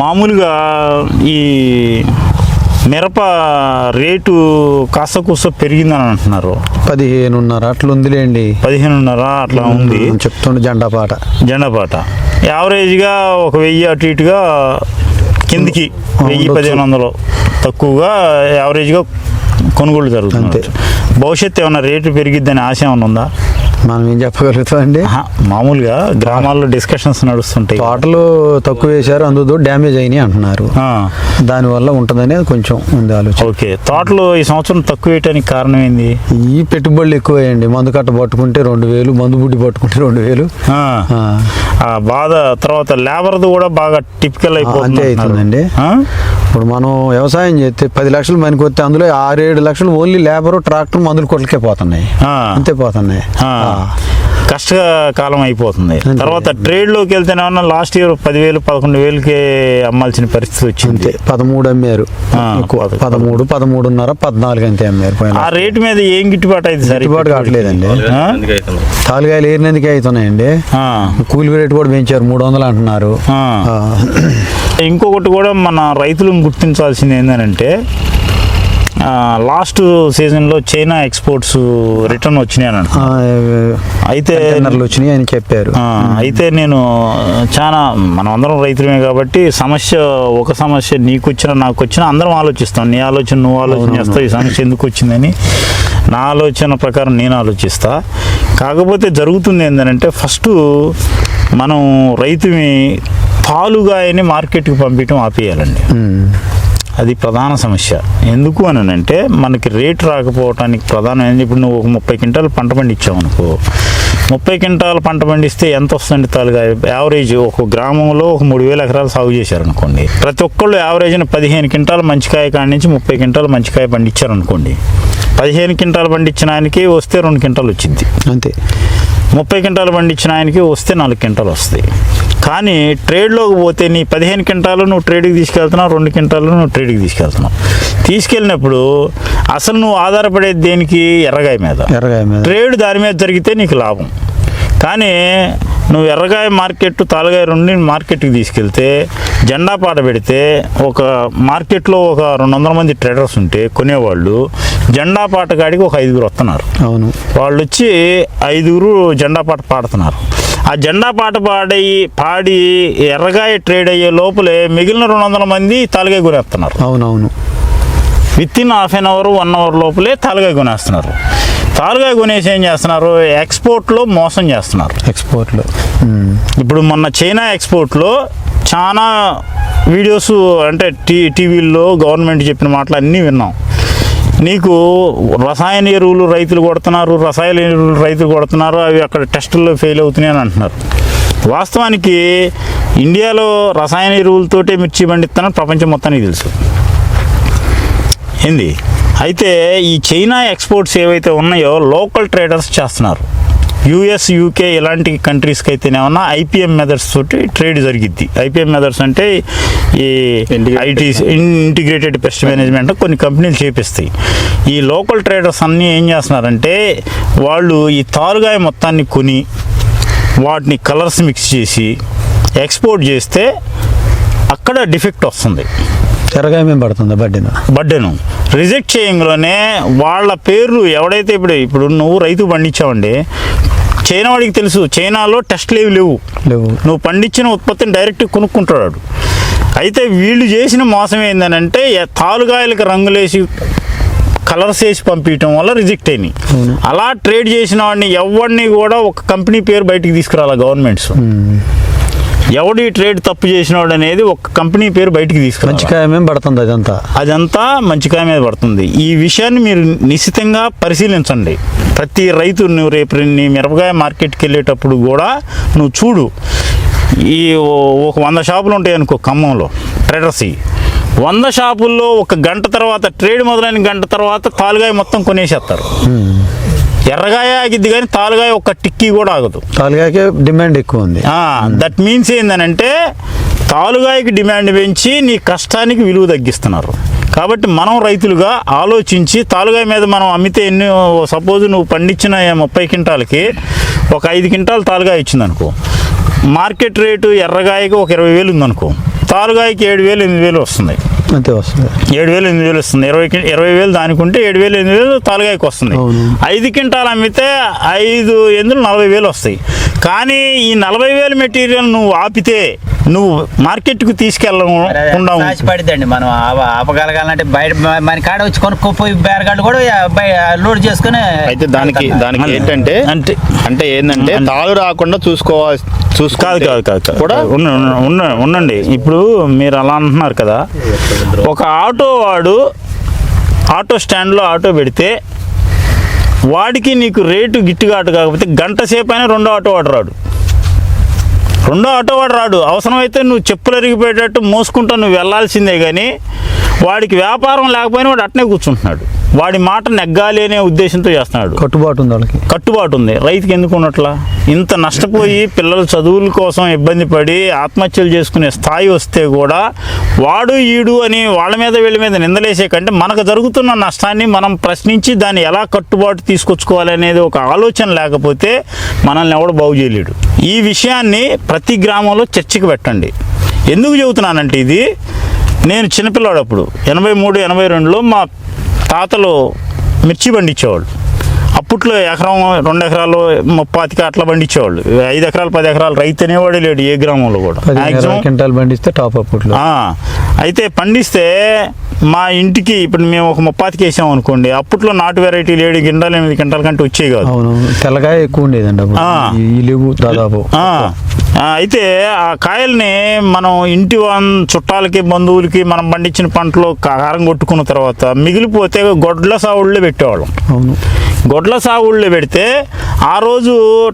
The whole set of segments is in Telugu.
మామూలుగా ఈ మిరప రేటు కాస్త కూస్త పెరిగిందని అంటున్నారు. పదిహేనున్నర అట్లా ఉందిలేండి పదిహేనున్నర అట్లా ఉంది. చెప్తుండే జెండా పాట. జెండాపాట యావరేజ్గా ఒక వెయ్యి అటు ఇటుగా కిందికి వెయ్యి. పదిహేను వందలు తక్కువగా యావరేజ్గా కొనుగోలు జరుగుతుంది. భవిష్యత్తు ఏమైనా రేటు పెరిగిద్దని ఆశ ఏమైనా ఉందా? మనం ఏం చెప్పగలుగుతామండి ఆహా, మామూలుగా గ్రామాల్లో డిస్కషన్స్ నడుస్తుంటాయి. తోటలు తక్కువ వేశారు అందులో డ్యామేజ్ అయినాయి అంటున్నారు. దానివల్ల ఉంటుందని కొంచెం ఉంది ఆలోచన. ఓకే తోటలు ఈ సంవత్సరం తక్కువ వేయటానికి కారణం ఏంది? ఈ పెట్టుబడులు ఎక్కువయ్యండి. మందు కట్ట పట్టుకుంటే రెండు వేలు మందు బుడ్డి పట్టుకుంటే రెండు వేలు. బాధ తర్వాత లేబర్ది కూడా బాగా టిపికల్ అయిపోతుంది అంతే. అవుతుందండి. ఇప్పుడు మనం వ్యవసాయం చేస్తే పది లక్షలు మనకి వస్తే అందులో ఆరేడు లక్షలు ఓన్లీ లేబరు ట్రాక్టర్ మందులు కొట్లకే పోతున్నాయి. అంతే పోతున్నాయి. కష్టకాలం అయిపోతుంది. తర్వాత ట్రేడ్లోకి వెళ్తేనేమన్నా లాస్ట్ ఇయర్ పదివేలు పదకొండు వేలకే అమ్మాల్సిన పరిస్థితి వచ్చింది. పదమూడు అమ్మారు. పదమూడు పదమూడున్నర పద్నాలుగు అంతే అమ్మారు ఆ రేటు మీద ఏం గిట్టుబాటు అయింది సార్ గిట్టుబాటు కావట్లేదండి? తాలుగాయలు ఏరినందుకే అవుతున్నాయండి. ఆ. కూలి రేటు కూడా పెంచారు మూడు వందలు అంటున్నారు ఇంకొకటి కూడా మన రైతులను గుర్తించాల్సింది ఏంటంటే లాస్ట్ సీజన్లో చైనా ఎక్స్పోర్ట్స్ రిటర్న్ వచ్చినాయి అయితే వచ్చినాయి అని చెప్పారు. అయితే నేను చాలా మనం అందరం రైతులమే కాబట్టి సమస్య ఒక సమస్య నీకు వచ్చినా నాకు వచ్చినా అందరం ఆలోచిస్తాం. నీ ఆలోచన నువ్వు ఆలోచన చేస్తావు ఈ సమస్య ఎందుకు వచ్చిందని. నా ఆలోచన ప్రకారం నేను ఆలోచిస్తా. కాకపోతే జరుగుతుంది ఏంటంటే ఫస్ట్ మనం రైతుని పాలుగాయని మార్కెట్కి పంపించడం ఆపేయాలండి. అది ప్రధాన సమస్య. ఎందుకు అని అంటే మనకి రేట్ రాకపోవటానికి ప్రధానం ఏంటి ఇప్పుడు నువ్వు ఒక ముప్పై క్వింటాలు పంట పండించావు అనుకో. ముప్పై క్వింటాలు పంట పండిస్తే ఎంత వస్తుంది తాలుగా యావరేజ్ ఒక గ్రామంలో ఒక మూడు వేల ఎకరాలు సాగు చేశారు అనుకోండి. ప్రతి ఒక్కళ్ళు యావరేజ్ని పదిహేను క్వింటాలు మంచికాయ కాడి నుంచి ముప్పై క్వింటాలు మంచికాయ పండించారు అనుకోండి. పదిహేను క్వింటాలు పండించిన ఆయనకి వస్తే రెండు క్వింటాలు వచ్చింది. అంతే. ముప్పై క్వింటాలు పండించిన ఆయనకి వస్తే నాలుగు క్వింటాలు వస్తాయి. కానీ ట్రేడ్లోకి పోతే నీ పదిహేను క్వింటాలు నువ్వు ట్రేడ్కి తీసుకెళ్తున్నావు రెండు క్వింటాలు నువ్వు ట్రేడ్కి తీసుకెళ్తున్నావు. తీసుకెళ్ళినప్పుడు అసలు నువ్వు ఆధారపడేది దేనికి? ఎర్రగాయ మీద. ఎర్రగాయ మీద. ట్రేడ్ దాని మీద జరిగితే నీకు లాభం. కానీ నువ్వు ఎర్రగాయ మార్కెట్ తాలగాయ రెండు మార్కెట్కి తీసుకెళ్తే జెండా పాట పెడితే ఒక మార్కెట్లో ఒక రెండు వందల మంది ట్రేడర్స్ ఉంటే కొనేవాళ్ళు జెండా పాట కాడికి ఒక ఐదుగురు వస్తున్నారు. అవును. వాళ్ళు వచ్చి ఐదుగురు జెండా పాట పాడుతున్నారు. ఆ జెండా పాట పాడి పాడి ఎర్రగాయ ట్రేడ్ అయ్యే లోపలే మిగిలిన రెండు వందల మంది తాలుగాయ కొనేస్తున్నారు అవునవును. Within half an hour one hour లోపలే తాలుగాయ కొనేస్తున్నారు తాలుగాయ కొనేసి ఏం చేస్తున్నారు? ఎక్స్పోర్ట్లో మోసం చేస్తున్నారు. ఎక్స్పోర్ట్లు ఉమ్. ఇప్పుడు మొన్న చైనా ఎక్స్పోర్ట్లో చాలా వీడియోస్ అంటే టీ టీవీల్లో గవర్నమెంట్ చెప్పిన మాటలు అన్నీ విన్నాం. నీకు రసాయన ఎరువులు రైతులు కొడుతున్నారు రసాయన ఎరువులు రైతులు కొడుతున్నారు అవి అక్కడ టెస్టుల్లో ఫెయిల్ అవుతున్నాయని అంటున్నారు. వాస్తవానికి ఇండియాలో రసాయన ఎరువులతోటే మిర్చి పండిస్తానని ప్రపంచం మొత్తానికి తెలుసు. ఏంది? అయితే ఈ చైనా ఎక్స్పోర్ట్స్ ఏవైతే ఉన్నాయో లోకల్ ట్రేడర్స్ చేస్తున్నారు. యుఎస్ యూకే ఇలాంటి కంట్రీస్కి అయితేనేమన్నా ఐపీఎం మెథడ్స్ తోటి ట్రేడ్ జరిగిద్ది. ఐపీఎం మెథడ్స్ అంటే ఈ ఐటీ ఇంటిగ్రేటెడ్ పెస్ట్ మేనేజ్మెంట్ కొన్ని కంపెనీలు చేపిస్తాయి. ఈ లోకల్ ట్రేడర్స్ అన్నీ ఏం చేస్తున్నారంటే వాళ్ళు ఈ తారుగాయ మొత్తాన్ని కొని వాటిని కలర్స్ మిక్స్ చేసి ఎక్స్పోర్ట్ చేస్తే అక్కడ డిఫెక్ట్ వస్తుంది. ఎర్రగాయ మేము పడుతుంది బడ్డీన? బర్త్డేను రిజెక్ట్ చేయంగానే వాళ్ళ పేర్లు ఎవడైతే ఇప్పుడు ఇప్పుడు నువ్వు రైతు పండించావండి చైనా వాడికి తెలుసు. చైనాలో టెస్ట్లు ఏవి లేవు. లేవు. నువ్వు పండించిన ఉత్పత్తిని డైరెక్ట్ కొనుక్కుంటాడు. అయితే వీళ్ళు చేసిన మోసం ఏంటంటే తాలుగాయలకు రంగులేసి కలర్స్ వేసి పంపించడం వల్ల రిజెక్ట్ అయినాయి. అలా ట్రేడ్ చేసిన వాడిని ఎవరిని కూడా ఒక కంపెనీ పేరు బయటికి తీసుకురాలి గవర్నమెంట్స్. ఎవడి ట్రేడ్ తప్పు చేసినవాడు అనేది ఒక కంపెనీ పేరు బయటికి తీసుకురావాలి. మంచి కాయ మేము పడుతుంది అదంతా. అదంతా మంచికాయ మీద పడుతుంది. ఈ విషయాన్ని మీరు నిశ్చితంగా పరిశీలించండి. ప్రతి రైతు నువ్వు రేపు నీ మిరపకాయ మార్కెట్కి వెళ్ళేటప్పుడు కూడా నువ్వు చూడు. ఈ ఒక వంద షాపులు ఉంటాయి అనుకో ఖమ్మంలో ట్రేడర్స్ వంద షాపుల్లో ఒక గంట తర్వాత ట్రేడ్ మొదలైన గంట తర్వాత తాలుగాయ మొత్తం కొనేసేస్తారు. ఎర్రగాయ ఆగిద్ది కానీ తాలుగాయ ఒక టిక్కీ కూడా ఆగదు. తాలుగాయకే డిమాండ్ ఎక్కువ ఉంది దట్ మీన్స్ ఏంటనంటే తాలుగాయకి డిమాండ్ పెంచి నీ కష్టానికి విలువ తగ్గిస్తున్నారు. కాబట్టి మనం రైతులుగా ఆలోచించి తాలుగాయ మీద మనం అమ్మితే ఎన్ని సపోజ్ నువ్వు పండించిన ముప్పై క్వింటాలకి ఒక ఐదు క్వింటాలు తాలుగాయ ఇచ్చింది అనుకో మార్కెట్ రేటు ఎర్రగాయకి ఒక ఇరవై వేలు ఉందనుకో తాలుగాయకి ఏడు వేలు ఎనిమిది వేలు వస్తుంది అంతే వస్తుంది. ఏడు వేలు ఎనిమిది వేలు వస్తుంది. ఇరవై ఇరవై వేలు దానికి ఉంటే ఏడు వేలు ఎనిమిది వేలు తాలుగాయకి వస్తుంది. ఐదు క్వింటాలు అమ్మితే ఐదు ఎందుకు నలభై వేలు వస్తాయి. కానీ ఈ నలభై వేలు మెటీరియల్ నువ్వు ఆపితే నువ్వు మార్కెట్కు తీసుకెళ్ళకుండా పడిద్దండి మనం? ఆప- ఆపగలగాలంటే బయట మన కాడ వచ్చి కొనుక్కోపోయి బేరగాళ్ళు కూడా లోడ్ చేసుకుని అయితే దానికి దానికి అంటే- ఏంటంటే అంటే అంటే ఏంటంటే తాళు రాకుండా చూసుకోవాలి చూసుకోవాలి కాదు కాదు కాదు కూడా ఉండండి. ఇప్పుడు మీరు అలా అంటున్నారు కదా ఒక ఆటో వాడు ఆటో స్టాండ్లో ఆటో పెడితే వాడికి నీకు రేటు గిట్టుగాటు కాకపోతే గంట సేపు అయినా రెండో ఆటో వాడు రాడు. రెండో ఆటో వాడు రాడు. అవసరమైతే నువ్వు చెప్పులు ఎరిగిపోయేటట్టు మోసుకుంటా నువ్వు వెళ్ళాల్సిందే కానీ వాడికి వ్యాపారం లేకపోయినా వాడు అట్నే కూర్చుంటున్నాడు. వాడి మాట నెగ్గాలి అనే ఉద్దేశంతో చేస్తున్నాడు. కట్టుబాటు ఉంది వాళ్ళకి. కట్టుబాటు ఉంది. రైతుకి ఎందుకు ఉన్నట్లా? ఇంత నష్టపోయి పిల్లల చదువుల కోసం ఇబ్బంది పడి ఆత్మహత్యలు చేసుకునే స్థాయి వస్తే కూడా వాడు ఈడు అని వాళ్ళ మీద వీళ్ళ మీద నిందలేసే కంటే మనకు జరుగుతున్న నష్టాన్ని మనం ప్రశ్నించి దాన్ని ఎలా కట్టుబాటు తీసుకొచ్చుకోవాలి అనేది ఒక ఆలోచన లేకపోతే మనల్ని ఎవడు బాగు చేయలేడు. ఈ విషయాన్ని ప్రతి గ్రామంలో చర్చకి పెట్టండి. ఎందుకు చెబుతున్నానంటే ఇది నేను చిన్నపిల్లాడు అప్పుడు ఎనభై మూడు ఎనభై రెండులో మా తాతలు మిర్చి పండించేవాళ్ళు. అప్పట్లో ఎకరం రెండు ఎకరాలు ముప్పాతిక అట్లా పండించేవాళ్ళు. ఐదు ఎకరాలు పది ఎకరాలు రైతు అనేవాడే లేడు ఏ గ్రామంలో కూడా. క్వింటాలు పండిస్తే టాప్ అప్పట్లో అయితే పండిస్తే మా ఇంటికి ఇప్పుడు మేము ఒక ముప్పాతికి వేసాం అనుకోండి అప్పట్లో నాటు వెరైటీలు ఏడు గింటాలు ఎనిమిది గింటాల కంటే వచ్చేవి కాదు. అవును తెల్లగాయ ఎక్కువ ఉండేదండి దాదాపు. అయితే ఆ కాయల్ని మనం ఇంటి వన్ చుట్టాలకి బంధువులకి మనం పండించిన పంటలో కారం కొట్టుకున్న తర్వాత మిగిలిపోతే గొడ్ల సావుళ్ళు పెట్టేవాళ్ళం. అవును. గొడ్ల సాగుళ్ళు పెడితే ఆ రోజు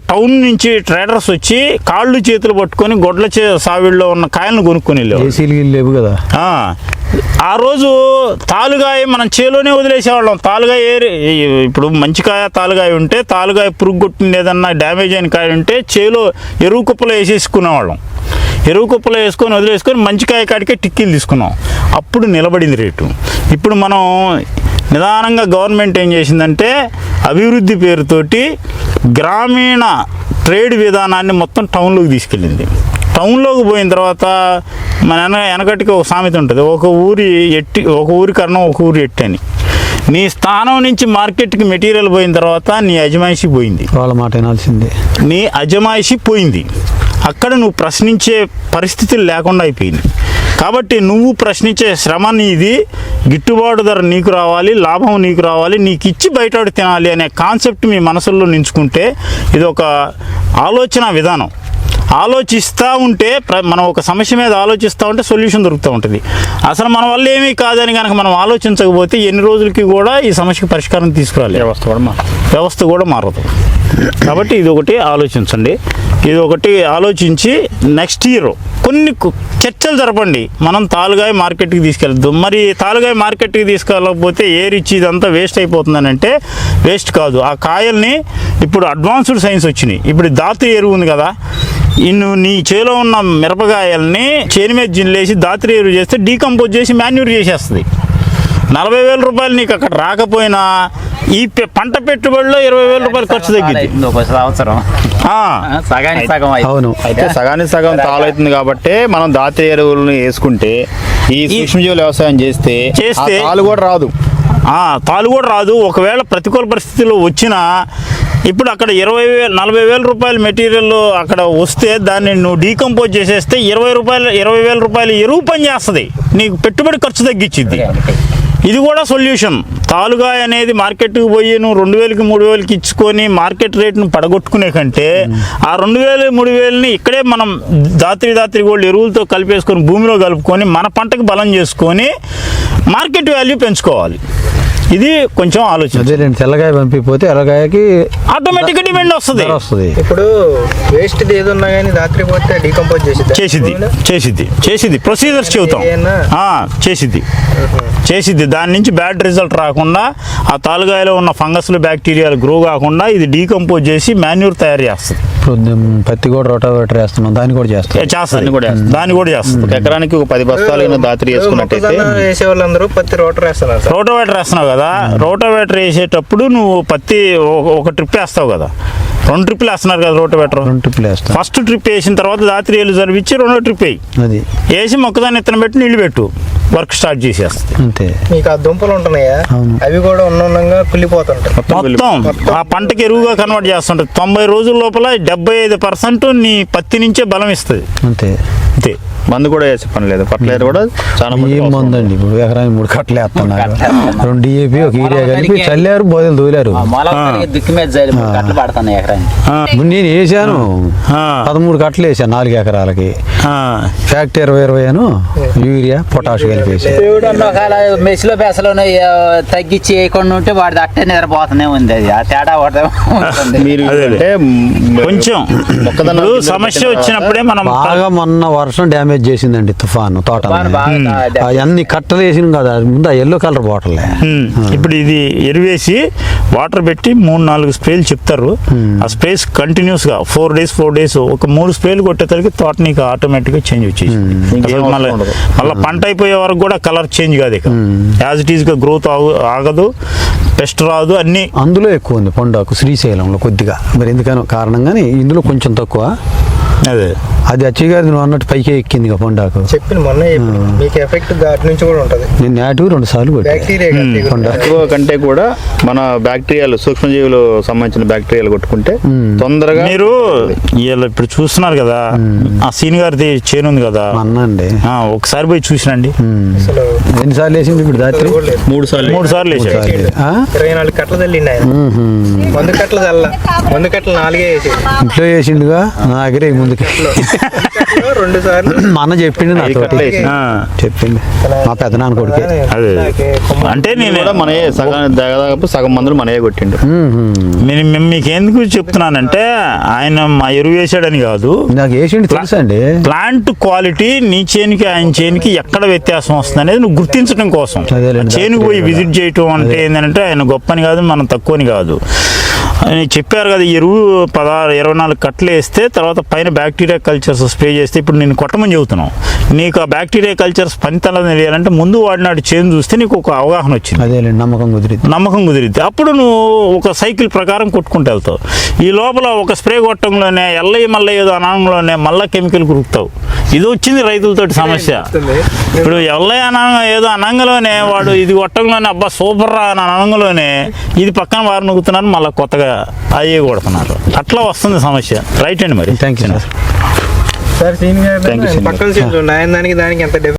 టౌన్ నుంచి ట్రేడర్స్ వచ్చి కాళ్ళు చేతులు పట్టుకొని గొడ్ల చే సాగుళ్ళలో ఉన్న కాయలను కొనుక్కొని లేవు కదా. ఆ, రోజు తాలుగాయ మనం చేలోనే వదిలేసేవాళ్ళం. తాలుగాయ ఇప్పుడు మంచి కాయ తాలుగాయ ఉంటే తాలుగాయ పురుగు ఏదన్నా డ్యామేజ్ అయిన కాయ ఉంటే చేలో ఎరువు కుప్పలో వేసేసుకునేవాళ్ళం. ఎరువు కుప్పలో వేసుకొని వదిలేసుకొని మంచి కాయ కాడికే టిక్కీలు తీసుకున్నాం. అప్పుడు నిలబడింది రేటు. ఇప్పుడు మనం నిదానంగా గవర్నమెంట్ ఏం చేసిందంటే అభివృద్ధి పేరుతోటి గ్రామీణ ట్రేడ్ విధానాన్ని మొత్తం టౌన్లోకి తీసుకెళ్ళింది. టౌన్లోకి పోయిన తర్వాత మన వెన వెనకటికి ఒక సామెత ఉంటుంది. ఒక ఊరి ఎట్టి ఒక ఊరి కర్ణం ఒక ఊరి ఎట్టి అని. నీ స్థానం నుంచి మార్కెట్కి మెటీరియల్ పోయిన తర్వాత నీ అజమాయిషి పోయింది. వాళ్ళ మాట వినాల్సిందే. నీ అజమాయిషి పోయింది. అక్కడ నువ్వు ప్రశ్నించే పరిస్థితులు లేకుండా అయిపోయింది కాబట్టి నువ్వు ప్రశ్నించే శ్రమ నీది గిట్టుబాటు ధర నీకు రావాలి లాభం నీకు రావాలి నీకు ఇచ్చి బయటోడు తినాలి అనే కాన్సెప్ట్ మీ మనసులో నించుకుంటే ఇది ఒక ఆలోచన విధానం. ఆలోచిస్తూ ఉంటే ప్ర- మనం ఒక సమస్య మీద ఆలోచిస్తూ ఉంటే సొల్యూషన్ దొరుకుతూ ఉంటుంది. అసలు మన వల్ల ఏమీ కాదని కనుక మనం ఆలోచించకపోతే ఎన్ని రోజులకి కూడా ఈ సమస్యకి పరిష్కారం తీసుకురాలి. వ్యవస్థ కూడా వ్యవస్థ కూడా మారదు. కాబట్టి ఇది ఒకటి ఆలోచించండి. ఇది ఒకటి ఆలోచించి నెక్స్ట్ ఇయర్ కొన్ని చర్చలు జరపండి. మనం తాలుగాయ మార్కెట్కి తీసుకెళ్తాం మరి తాలుగాయ మార్కెట్కి తీసుకెళ్ళకపోతే ఏర్ ఇచ్చి ఇదంతా వేస్ట్ అయిపోతుందని అంటే వేస్ట్ కాదు. ఆ కాయల్ని ఇప్పుడు అడ్వాన్స్డ్ సైన్స్ వచ్చినాయి. ఇప్పుడు దాత్రి ఎరువు ఉంది కదా. ఇన్ను నీ చేలో ఉన్న మిరపకాయల్ని చేను మీద జిన్లేసి దాత్రి ఎరువు చేస్తే డీకంపోజ్ చేసి మాన్యూర్ చేసేస్తుంది. నలభై వేల రూపాయలు నీకు అక్కడ రాకపోయినా ఈ పంట పెట్టుబడిలో ఇరవై వేల రూపాయలు ఖర్చు తగ్గింది సంవత్సరం. సగానికి సగం. అవును. అయితే సగానికి సగం తాళవుతుంది కాబట్టి మనం దాత్రి ఎరువులను వేసుకుంటే ఈ సూక్ష్మజీవుల వ్యవసాయం చేస్తే చేస్తే- తాళు కూడా రాదు. ఆ, తాలు కూడా రాదు. ఒకవేళ ప్రతికూల పరిస్థితుల్లో వచ్చినా ఇప్పుడు అక్కడ ఇరవై వేలు నలభై వేల రూపాయల మెటీరియల్ అక్కడ వస్తే దాన్ని నువ్వు డీకంపోజ్ చేసేస్తే ఇరవై రూపాయలు ఇరవై వేల రూపాయలు ఎరువు పని చేస్తుంది. నీకు పెట్టుబడి ఖర్చు తగ్గించింది ఇది కూడా సొల్యూషన్. తాలుగాయ అనేది మార్కెట్కి పోయి నువ్వు రెండు వేలకి మూడు వేలకి ఇచ్చుకొని మార్కెట్ రేట్ను పడగొట్టుకునే కంటే ఆ రెండు వేలు మూడు వేలని ఇక్కడే మనం దాత్రి దాత్రి గోల్డ్ ఎరువులతో కలిపేసుకొని భూమిలో కలుపుకొని మన పంటకి బలం చేసుకొని మార్కెట్ వాల్యూ పెంచుకోవాలి. ఇది కొంచెం ఆలోచన తెల్లగాయ పంపిపోతే ఎర్రగాయకి ఆటోమేటిక్గా డిమాండ్ వస్తుంది. వస్తుంది. ఇప్పుడు వేస్ట్ ఏది ఉన్నా కానీ రాత్రి పోతే డీకంపోజ్ చేసి చేసిద్ది చేసిద్ది చేసిద్ది. ప్రొసీజర్స్ చెబుతాం. చేసిద్ది. చేసిద్ది. దాని నుంచి బ్యాడ్ రిజల్ట్ రాకుండా ఆ తాలుగాయలో ఉన్న ఫంగస్లు బ్యాక్టీరియాలు గ్రో కాకుండా ఇది డీకంపోజ్ చేసి మాన్యూర్ తయారు చేస్తుంది. ఇప్పుడు పత్తి కూడా రోటావేటర్ వేస్తున్నాం దాన్ని కూడా చేస్తాం దాన్ని కూడా. దాన్ని కూడా చేస్తుంది. ఒక ఎకరానికి ఒక పది బస్తాలు దాత్రి వేసుకున్నట్టయితే మొక్కజొన్న వేసే వాళ్ళందరూ పత్తి రోటర్ వేస్తున్నారు రోటోవేటర్ వేస్తున్నావు కదా? రోటోవేటర్ వేసేటప్పుడు నువ్వు పత్తి ఒక- ఒక ట్రిప్ వేస్తావు కదా? రెండు ట్రిప్లు వేస్తున్నారు కదా రోడ్డు బెటర్ రెండు ట్రిప్లు వేస్తా ఫస్ట్ ట్రిప్ వేసిన తర్వాత దాత్రి ఏళ్ళు చదివించి రెండో ట్రిప్ వేయి. అది. వేసి మొక్కదాన్ని ఇత్తనం పెట్టి నీళ్ళు పెట్టు. వర్క్ స్టార్ట్ చేసేస్తుంది అంతే. మీకు ఆ దుంపలు ఉంటున్నాయా? అవును. అవి కూడా ఉన్నంగా కుళ్ళిపోతుంటాయి. మొత్తం ఆ పంటకి ఎరువుగా కన్వర్ట్ చేస్తుంటుంది తొంభై రోజుల లోపల డెబ్బై ఐదు పర్సెంట్ నీ పత్తి నుంచే బలం ఇస్తుంది. అంతే. అంతే. మందు కూడా వేసే పని లేదు. ఫర్టిలైజర్ కూడా చాలా ఏం. మందండి? ఇప్పుడు ఎకరానికి మూడు కట్టలు వేస్తున్నారు. రెండు డిఏపి ఒక యూరియా కలిపి చల్లారు బోదలు తోలారు. మొలక దుక్కి మీద కట్టలు పడుతున్నాయి ఎకరానికి. నేను వేసాను. ఆ, పదమూడు కట్టలు వేసాను నాలుగు ఎకరాలకి. ఆ. ఫ్యాక్టరీ ఇరవై ఇరవై అను యూరియా పొటాష్ కలిపి వేసాను మెస్లో పెసలోనే తగ్గించి వేయకుండా ఉంటే వాడి అట్టే నిద్రపోతూనే ఉంది అది. ఆ తేడా మీరు కొంచెం. సమస్య వచ్చినప్పుడే మనం బాగా మొన్న వర్షం డ్యామేజ్ చేసిందండి తుఫాను తోట అన్ని కట్టలు వేసిన కదా ముందు ఆ ఎల్లో కలర్ బాటిల్ ఇప్పుడు ఇది ఎరువేసి వాటర్ పెట్టి మూడు నాలుగు స్ప్రేలు చెప్తారు. ఆ స్ప్రేస్ కంటిన్యూస్గా ఫోర్ డేస్ ఫోర్ డేస్ ఒక మూడు స్ప్రేలు కొట్టేసరికి తోట నీకు ఆటోమేటిక్గా చేంజ్ వచ్చేసి మళ్ళీ. మళ్ళీ పంట అయిపోయే వరకు కూడా కలర్ చేంజ్ కాదు ఇక. యాజ్ ఇట్ ఈస్గా గ్రోత్ ఆగదు పెస్ట్ రాదు అన్ని. అందులో ఎక్కువ ఉంది పొండాకు శ్రీశైలంలో కొద్దిగా. మరి ఎందుకనో కారణం కానీ ఇందులో కొంచెం తక్కువ. అదే. అది అచ్చిగారి నువ్వు అన్నట్టు పైకే ఎక్కింది ఇక పొండాకు. చెప్పిన మొన్న మీకు ఎఫెక్ట్ దాటి నుంచి కూడా ఉంటది. నేను నాటు రెండు సార్లు కొట్టా బ్యాక్టీరియా కొండ. ఎక్కువ కంటే కూడా మన బ్యాక్టీరియాలు సూక్ష్మజీవులు సంబంధించిన బ్యాక్టీరియాలు కొట్టుకుంటే తొందరగా మీరు వీళ్ళు ఇప్పుడు చూస్తున్నారు కదా ఆ సీన్ గారిది చేను ఉంది కదా. మా అన్న అండి. ఆ, ఒకసారి పోయి చూసినండి అసలు ఎన్నిసార్లు వేసింది ఇప్పుడు లేదు. మూడు సార్లు మూడు సార్లు వేసాడు? ఇరవై నాలుగు కట్టలు తల్లిండి ఆయన. వంద కట్టలు చల్ల వంద కట్టలు నాలుగే వేసేది ఇంట్లో వేసిండుగా? నా దగ్గరే ముందుకి. కట్టలు రెండు సార్లు. మా అన్న చెప్పిండు. ఆ, చెప్పిండు. మా పెద్దనాన్న కొడుకే. అదే. అంటే నేను మనయే సగం దాదాపు సగం మందులు మనయే కొట్టిండు. నేను మేము మీకు ఎందుకు చెప్తున్నానంటే ఆయన మా ఎరువు వేసాడని కాదు. నాకు వేసిండు తెలుసా అండి ప్లాంట్ క్వాలిటీ నీ చేనుకి ఆయన చేనుకి ఎక్కడ వ్యత్యాసం వస్తుంది అనేది నువ్వు గుర్తించడం కోసం. చేనుకు పోయి విజిట్ చేయటం అంటే ఏంటంటే ఆయన గొప్పని కాదు మనం తక్కువని కాదు. అని చెప్పారు కదా ఈ ఎరువు పదహారు ఇరవై నాలుగు కట్టలు వేస్తే తర్వాత పైన బ్యాక్టీరియా కల్చర్స్ స్ప్రే చేస్తే ఇప్పుడు నేను కొట్టమని చెబుతున్నాం. నీకు ఆ బ్యాక్టీరియా కల్చర్స్ పనితనం తెలియాలంటే ముందు వాడినాడు చేను చూస్తే నీకు ఒక అవగాహన వచ్చింది. అదేలేండి నమ్మకం కుదిరింది నమ్మకం కుదిరిద్ది. అప్పుడు నువ్వు ఒక సైకిల్ ప్రకారం కొట్టుకుంటూ వెళ్తావు. ఈ లోపల ఒక స్ప్రే కొట్టంలోనే ఎల్లయ్య మళ్ళీ ఏదో అనంలోనే మళ్ళీ కెమికల్ కురుకుతావు ఇది వచ్చింది రైతులతోటి సమస్య. ఇప్పుడు ఎల్లయ్య అనంగ ఏదో అనంగలోనే వాడు ఇది కొట్టంలోనే అబ్బా సూపర్ రా అని అనంగలోనే ఇది పక్కన వారు నొక్కుతున్నారు మళ్ళీ కొత్తగా అయ్యే కొడుతున్నారు. అట్లా వస్తుంది సమస్య. రైట్ అండి మరి. థ్యాంక్ యూ సార్ పక్కన దానికి ఎంత